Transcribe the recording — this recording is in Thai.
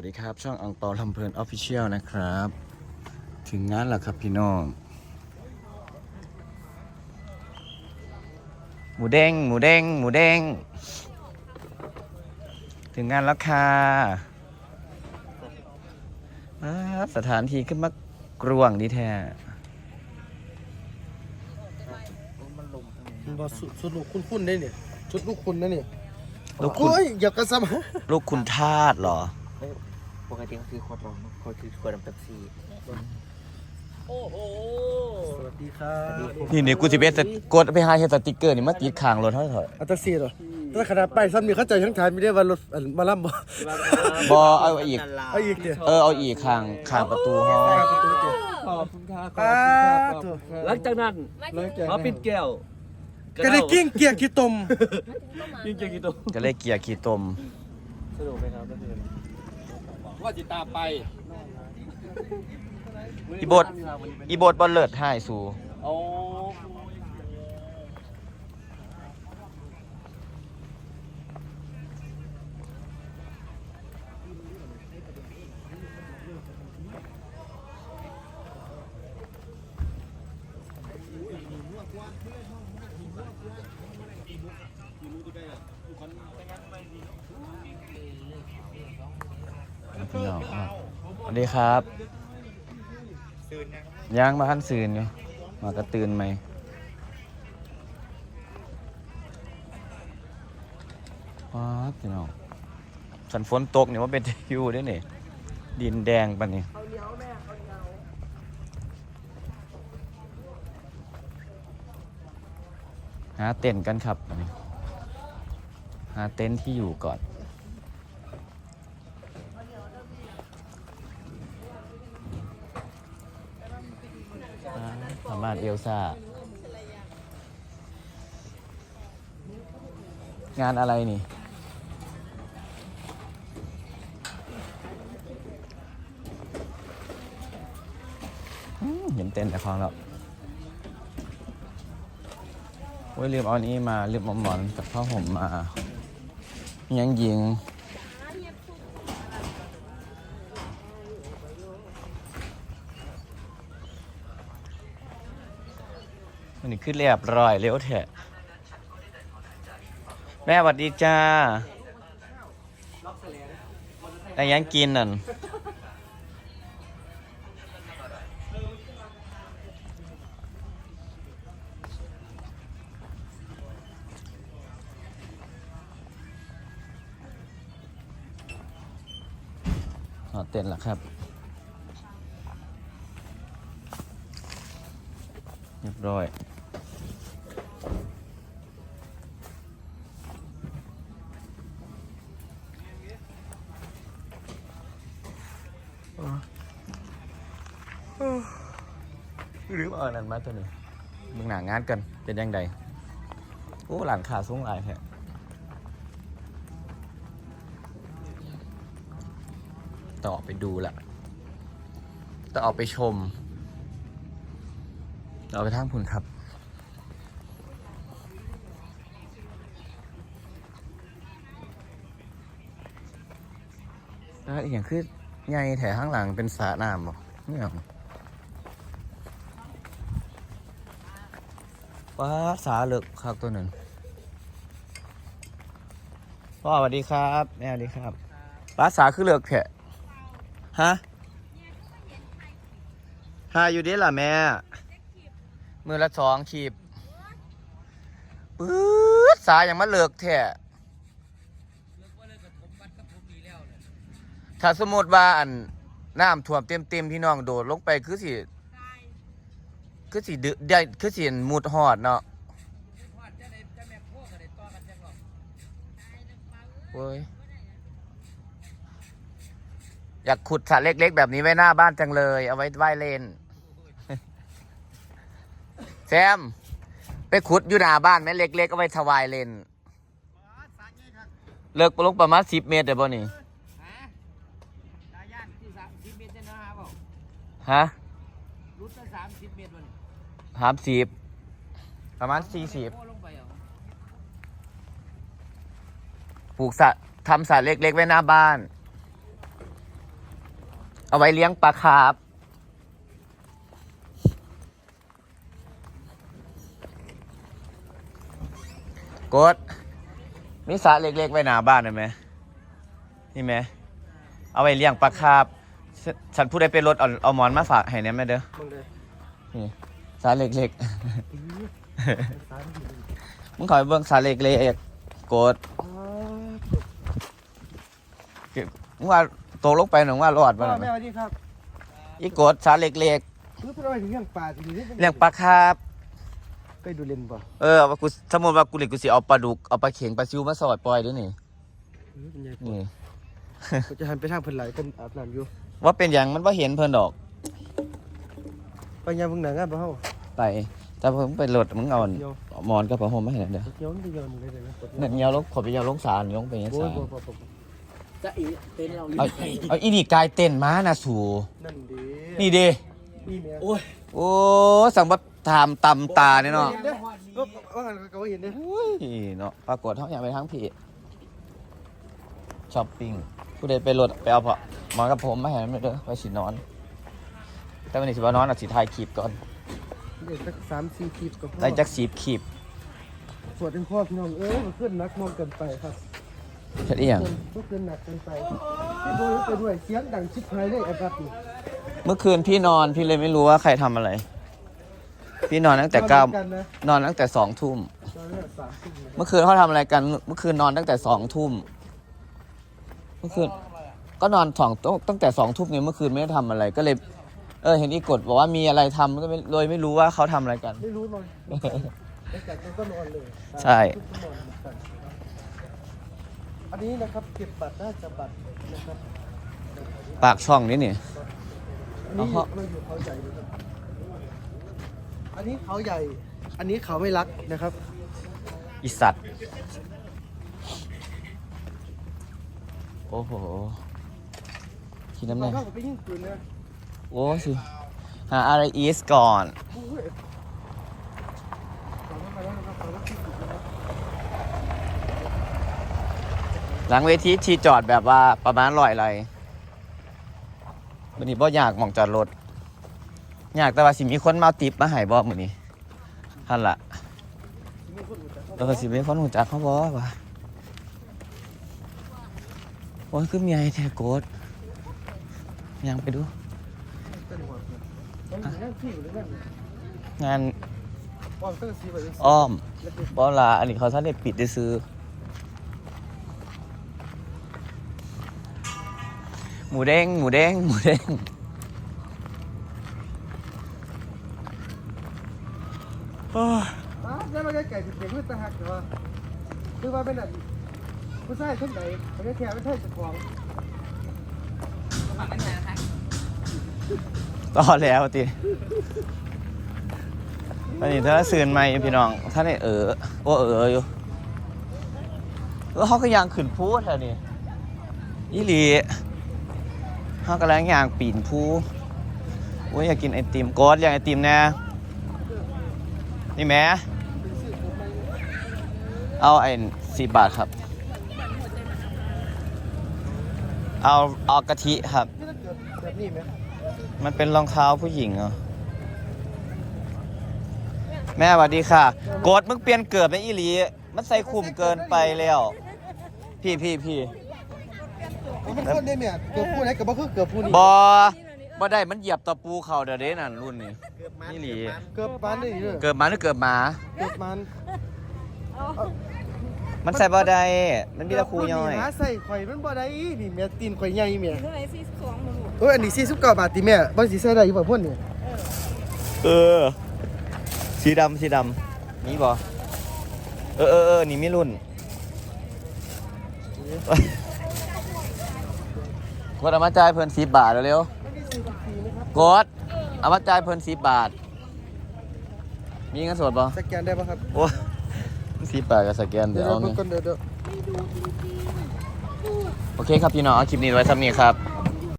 วัสดีครับ ช่องอังเปาลำเพลินออฟฟิเชียลนะครับ ถึงงานแล้วครับพี่น้อง หมูเด้งหมูเด้งหมูเด้งถึงงานแล้วค่ะอ่าสถานที่ขึ้นมากรวงดีแท้บอสุดสุดลูกคุณคุณได้เนี่ยชุดลูกคุณนะเนี่ยลูกคุณโอ้ยอย่ากระซ้ำลูกคุณทาสเหรอ ปกติก็คือขวดลมขวดคือขวดน้ำเป๊ปซี่สวัสดีครับนี่นี่กูสิเบสกดไปหาเฮดสติกเกอร์นี่มาติดข้างรถเท่าไหร่อัตซีเหรอถ้าขนาดไปซ้ำนี่เข้าใจทั้งทานไม่ได้ว่ารถอันมาล่ำบ่บอเอาอีกเอาอีกเดี๋ยวเออเอาอีกข้างข้างประตูห้องประตูเดี๋ยวขอบคุณค่ะป้าตัวหลังจากนั้นมาปิดแก้วก็ได้กิ้งเกียร์ขี้ตมกิ้งเกียร์กี่ตัวก็เลยเกียร์ขี่ตมสนุกไหมครับเมื่อคืน ว่าจิตามไปอีบทอีบทบอลเลิศให้สูโอ้พี่น้องอะสวัส ดีครับยังมาขั้นซืนอยู่มากระตื่นไหมว้าพี่น้องสันฝนตกเนี่ยว่าเป็นอยู่ด้วยนี่ดินแดงปะนี่หาเต็นท์กันครับหาเต็นท์ที่อยู่ก่อน สามารถ เอลซ่างานอะไรนี่ เห็นเต้นแต่ของแล้วโอ้ยลืมเอาอันนี้มาลืมเอาหมอนกับผ้าห่มมา ยังยิง นนี่ขึ้นเรียบร้อยเร็วเถอะแม่สวัสดีจ้าแต่ยังกินนั่นอ๋อเต้นแล้วครับเรียบร้อย เออันนั้นมาตัวนึ่งมึงหนางานกันเป็นยังไงโอ้หลานขาสูงหลายแท้ต่อไปดูละต่อไปชมเราไปทางพุ่นครับแล้วอีกอย่างคือใหญ่แถข้างหลังเป็นสระน้ำบ่เนี่ย ว้าสาเลึกครับตัวหนึ่งพ่อสวัสดีครับแม่สวัสดีครับป้าสาคือเลือกแผะฮะหาอยู่เด้ล่ะแม่ มือละสองขีบปื๊ดสาอย่างมาเลิกแท้ถ้าสมมติว่าอันน้ำท่วมเต็มเต็มๆพี่น้องโดดลงไปคือสิ คือสิดึได้คือสิมุดหอดเนาะโอ้ยอยากขุดสระเล็กๆ แบบนี้ไว้หน้าบ้านจังเลย เอาไว้ว่ายเล่น แซม ไปขุดอยู่หน้าบ้านแม่เล็กๆ เอาไว้ถวายเล่น เลิกลงประมาณสิบเมตรเดี๋ยวบ่นี่ฮะ หามสิบประมาณสี่สิบโอ้ลงไปเหรอปลูกสระทำสระเล็กๆไว้หน้าบ้าน เอาไว้เลี้ยงปลาคาร์ฟกดมีสระเล็กๆไว้หน้าบ้านได้ไหมนี่ไหมเอาไว้เลี้ยงปลาคาร์ฟฉฉันพูดได้เป็นรถเอาเอาหมอนมาฝากให้เนี่ยแม่เด้อมึงเลยนี่ สระเล็กสามทีๆมึงขอยเบิ่งสระเล็กๆกดมึงว่าตกลงไปหนึ่งว่ารอดพ่มาอแล้วแม่สวัสดีครับอีกดสระเล็กคือเป็นอะไรถึงเลี้ยงปลาทีนี้ๆเลี้ยงปลาคาร์ฟไปดูเลนบ่เออว่ากูสมมติว่ากูเลี้ยงกูสิเอาปลาดุกเอาปลาเข็งปลาซิวมาสอดปล่อยด้วยนี่เป็นไงนี่ก็จะหันไปทางเพิ่นไหลเป็นอาบน้ำอยู่ว่าเป็นอย่างมันว่าเห็นเพิ่นดอก ไปยามเพิ่งหนังงานบ่เฮา ไป แต่เพิ่งไปรถมึงเอาเดี๋ยวหมอนกับผ้าห่มมาให้หน่อยเด้อเดี๋ยวมันไปยอมเลยเดี๋ยวนะกดเนี่ยเงาลงขอไปเงาลงสารยงไปยังโอ้สายรบ่บ่บ่บ่จะอีเต้นเอาเอาเอาอีนี่กลายเต้นม้านะสูนั่นดีนี่เด้นี่แม่โอ้ยโอ้สังบัตถามตำตาเนี่ยเนาะก็ว่ากันก็เห็นเด้อุ้ยเนาะปรากฏเขาอยากไปทั้งผีช้อปปิ้งผู้ใดไปรถไปเอาเพาะหมอนกับผมมาให้มันเด้อไปสินอน แต่วันนี้สิว่านอนอะสิถ่ายคลิปก่อน เด็กสักสามสี่คลิปก็พอได้จักสีบคลิปสวดเป็นพ่อพี่น้องเอ้ยมันขึ้นนักมองเกินไปครับเฮ็ดอีหยังก็เกินหนักเกินไปที่โดนไปด้วยเสียงดังชิบหายเลยไอ้ครับนี่เมื่อคืนพี่นอนพี่เลยไม่รู้ว่าใครทำอะไร พี่นอนตั้งแต่เก้ากันนะนอนตั้งแต่สองทุ่ม ตอนแรกสามทุ่มนะเมื่อคืนเขาทำอะไรกัน เมื่อคืนนอนตั้งแต่สองทุ่ม เมื่อคืนก็นอนสองตั้งแต่สองทุ่มไงเมื่อคืนไม่ได้ทำอะไร ก็เลย เออเห็นอีกดบอกว่ามีอะไรทำก็ไม่เลยไม่รู้ว่าเขาทำอะไรกัน ไม่รู้หน่อยแล้วจากนั้นก็นอนเลยใช่ ก็นอนเหมือนกันอันนี้นะครับเก็บบัตรน่าจะบัตรนะครับปากช่องนี่นี่ อันนี้อ๋อ เราอยู่เขาใหญ่นะครับอันนี้เขาใหญ่ อันนี้เขาไม่รักนะครับ อีสัตว์ โอ้โหคิดน้ำเราแน่ เข้ากับไปยิ่งปืนนะ โอ้สิหาอะไรอีสก่อนโอ้ยเราเข้าไปแล้วนะครับเราก็ที่สุดนหลังเวทีทีจอดแบบว่าประมาณร้อยไรวันนี้บ่อยากมองจอดรถ อยากแต่ว่าสิมีคนมาติปมาหายบ่มื้อนี้ท่านละเขาแล้วก็สิมีคนหูจักเขาบ่วะโอ้ยคือมีไอแทโกดยังไปดู เป็นหัวเนี่ยต้อ งอยู่นั่งที่อยู่ด้วยกันงานอมตั้งสีไว้เลยอ้อมแล้วก็บ่ลาอันนี้เขาท่านได้ปิดได้ซื้อ หมูเด้งหมูเด้งหมูเด้งอ่าแล้วเราจะไก่ติดเด็กมือตะหักแต่ว่าคือว่าเป็นแบบผู้ชายเช่นไหนเขาจะแค่ไม่ใช่เจ้าของ ต่อแล้วติอันนี้ถ้าสื่นไม่พี่น้องท่านได้เออโอ้เอออยู่แล้วเขาก็ยางขึ้นพูดแถวนี้อีหลีเขากำลังยางปีนพูโอ้ยอยากกินไอติมโกดอยากไอติมแน่นี่แม่เอาไอ้สี่บาทครับ เอาเอากะทิครับนี่ถ้าเกิดแบบนี้ไหม มันเป็นรองเท้าผู้หญิงเหรอ แม่สวัสดีค่ะโกดมึงเปลี่ยนเกิดเป็นอีหลี มันใส่คุมเกินไปแล้ว พี่พี่พี่มันคนได้เนี่ยเกือบพูดไหนกับบ่คือเกือบพูดนี่บอบ่ได้มันเหยียบตะปูเข่าเดี๋ยวเด้นั่นรุ่นนี้นี่หลี เกือบมันนี่เลยเกิดมาหรือเกิดหมา เกือบมัน มันใส่บ่ได้มันมีแตะคูย่อยหาใส่ข่อยมันบ่ได้นี่แม่ตีนข่อยใหญ่แม่เท่าไหร่สี่สิบสองหมดลูกเอออันนี้49บาทติแม่บ่สิใส่ได้อยู่บ่พ่นนี่เออ สีดำสีดำนี่บอเออเออเออนี่มีรุ่นกดเอามาจ่ายเพิ่นสิบบาทเร็วมันมี4บาทนะครับๆกดเอามาจ่ายเพิ่นสิบบาท มีเงินสดบ่สแกนได้ป่ะครับโอ้ สิบบาทกับสแกนเดี๋เดี๋ยยววเราเอาเบิ่เนี่งยก่อนเดี๋ยวเดี๋ยวโอเคครับพี่น้องเอาคลิปนี้ไว้ทำนี้ครับ